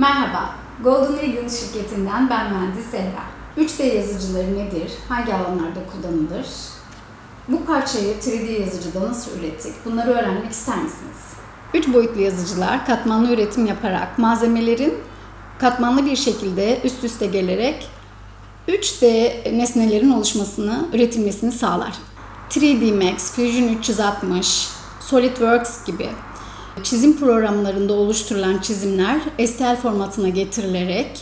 Merhaba, Golden Eagle şirketinden ben mühendis Zehra. 3D yazıcıları nedir? Hangi alanlarda kullanılır? Bu parçayı 3D yazıcıda nasıl ürettik? Bunları öğrenmek ister misiniz? 3 boyutlu yazıcılar katmanlı üretim yaparak malzemelerin katmanlı bir şekilde üst üste gelerek 3D nesnelerin oluşmasını, üretilmesini sağlar. 3D Max, Fusion 360, SolidWorks gibi çizim programlarında oluşturulan çizimler STL formatına getirilerek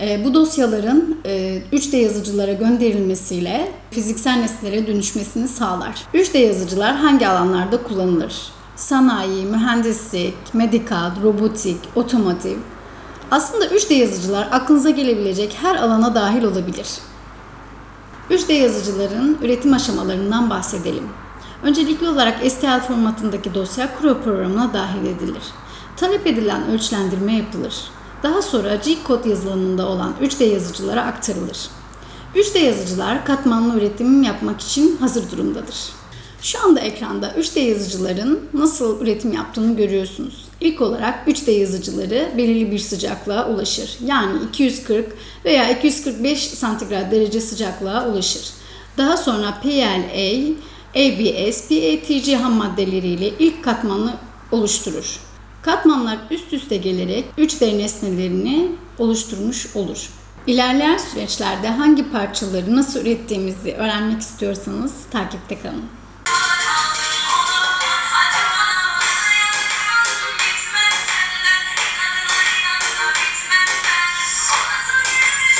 e, bu dosyaların e, 3D yazıcılara gönderilmesiyle fiziksel nesnelere dönüşmesini sağlar. 3D yazıcılar hangi alanlarda kullanılır? Sanayi, mühendislik, medikal, robotik, otomotiv. Aslında 3D yazıcılar aklınıza gelebilecek her alana dahil olabilir. 3D yazıcıların üretim aşamalarından bahsedelim. Öncelikli olarak STL formatındaki dosya Creo programına dahil edilir. Talep edilen ölçülendirme yapılır. Daha sonra G-Code yazılımında olan 3D yazıcılara aktarılır. 3D yazıcılar katmanlı üretim yapmak için hazır durumdadır. Şu anda ekranda 3D yazıcıların nasıl üretim yaptığını görüyorsunuz. İlk olarak 3D yazıcıları belirli bir sıcaklığa ulaşır. Yani 240 veya 245 santigrat derece sıcaklığa ulaşır. Daha sonra PLA, ABS, PATG ham maddeleriyle ilk katmanı oluşturur. Katmanlar üst üste gelerek 3D nesnelerini oluşturmuş olur. İlerleyen süreçlerde hangi parçaları nasıl ürettiğimizi öğrenmek istiyorsanız takipte kalın.